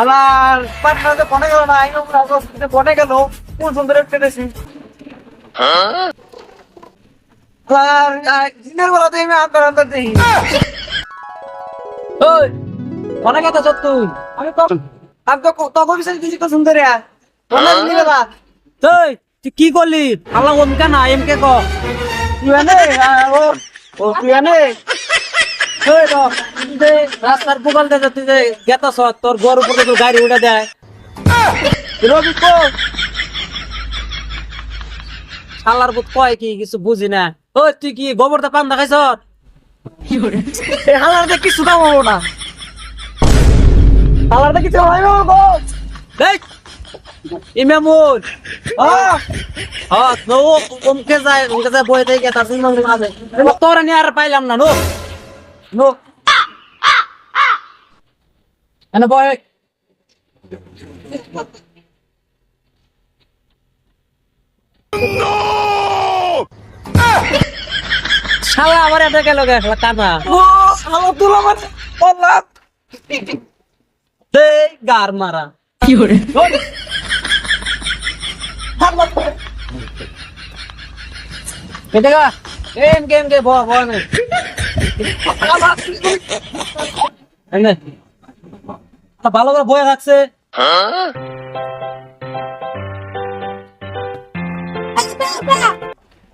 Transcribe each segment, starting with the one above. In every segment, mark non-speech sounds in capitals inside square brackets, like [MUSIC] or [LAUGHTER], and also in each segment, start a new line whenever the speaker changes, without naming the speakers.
আমার পাটনাতে ফোনে গেল না আমি ফোনে গেল কোন সুন্দর একটা দেশি। আর দিনের বেলাতে আমি আন্দর আন্দর দেখি ওই ফোনে কথা সব তুই। আমি তো আমি তো তখন বিচার দিছি তো সুন্দর ফোনে দিলে বা
তুই তুই কি করলি? আল্লাহ ওমকে না এমকে ক।
তুই ও ও তুই
রাস্তার পুকাল দে তুই যে তোর গরু তোর গাড়ি উঠে দেয়
রবি
শালার বুত কয় কি কিছু বুঝি না। ওই তুই কি গোবরটা পান দেখাইছ?
এই হালারতে কিছু দাম হব না। হালারতে কিছু হয় না গো।
এই ইমামুল হ্যাঁ ওমকে যায় ওমকে যায় বই থেকে গেতাস ইমামুল মাঝে। তোরা আর পাইলাম না নো। নো এনে বয় শালা আবার এটা গেল গে শালা
ও হালা তুলা মানে আল্লাহ
এই গার মারা। এটা গা এম গেম গে ভ ভ নে এনে তা ভালো করে বয়ে থাকছে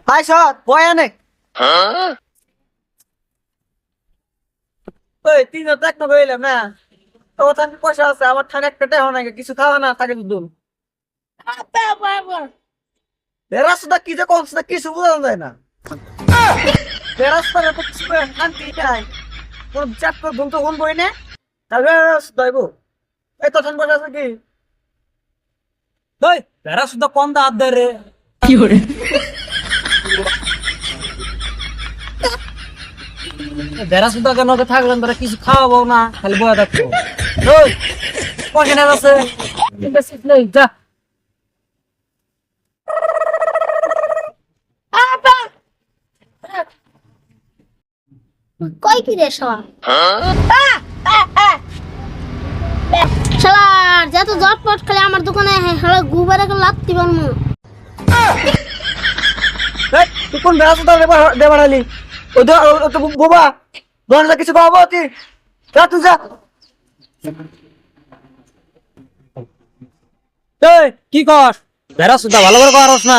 হাই সৎ বয়ানে ওই তিন হাজার টাকা বইলাম না। তো ওখানে পয়সা আছে আমার ঠানে একটা কিছু খাওয়া না থাকে দুধ। কি যে কোন কিছু বোঝা যায় না। শান্তি নাই তো বই নে তাহলে এই তো আছে কি?
বেড়া শুদ্ধ কম দা রে। বেড়া শুদ্ধ কেন থাকলেন তোরা কিছু খাওয়াবো না খালি বয়ে থাকব। আছে। যা।
কই কি রে শালা? শালার যত জটপট খেলে আমার দোকানে শালা গুবারে লাগতে পারব
এই, তুই কোন রাস্তা দেবাড়ালি ও তো বোবা দোকানে কিছু পাবো তুই যা তুই যা।
কি কর বেড়া শুদ্ধ ভালো করে করস না।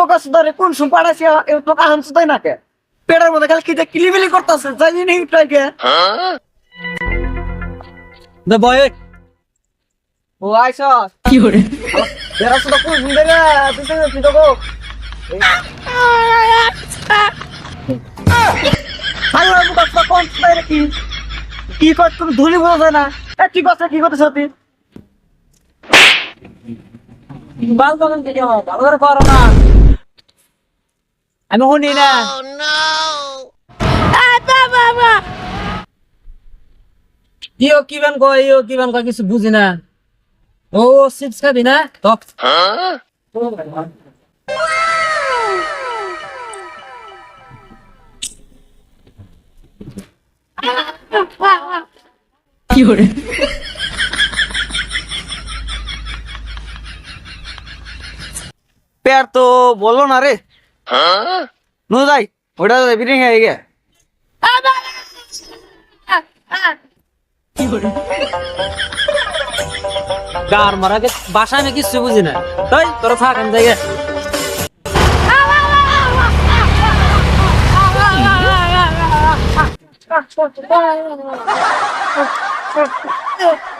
বোকা সুদারে কোন সুপাড়াছি তোকে হামস তাই নাকে পেটের মধ্যে খালি কি যে কিলিবিলি করতেছে জানি নেই টাইকে
দে বয়।
ও আইসা। কি করে এরা সুদা কোন সুন্দর তুই তো তুই তো গো। আরে বোকা সুদা কোন সুদারে কি? কি কর তুমি ধুলি বোঝা না? কি কথা কি কথা সত্যি
বাল বাগান থেকে ভালো করে করো না। আমি শুনি না ইও কি বান কয় ইও কি বান কয় কিছু বুঝি না ও চিপস খাবি না তো
পেয়ার তো বলল না রে নো যাই ওটা বিরিং হয়ে গে
গার মারা গে বাসায় আমি কিছু বুঝি না তাই তোরা থাক আমি যাই গে। [LAUGHS]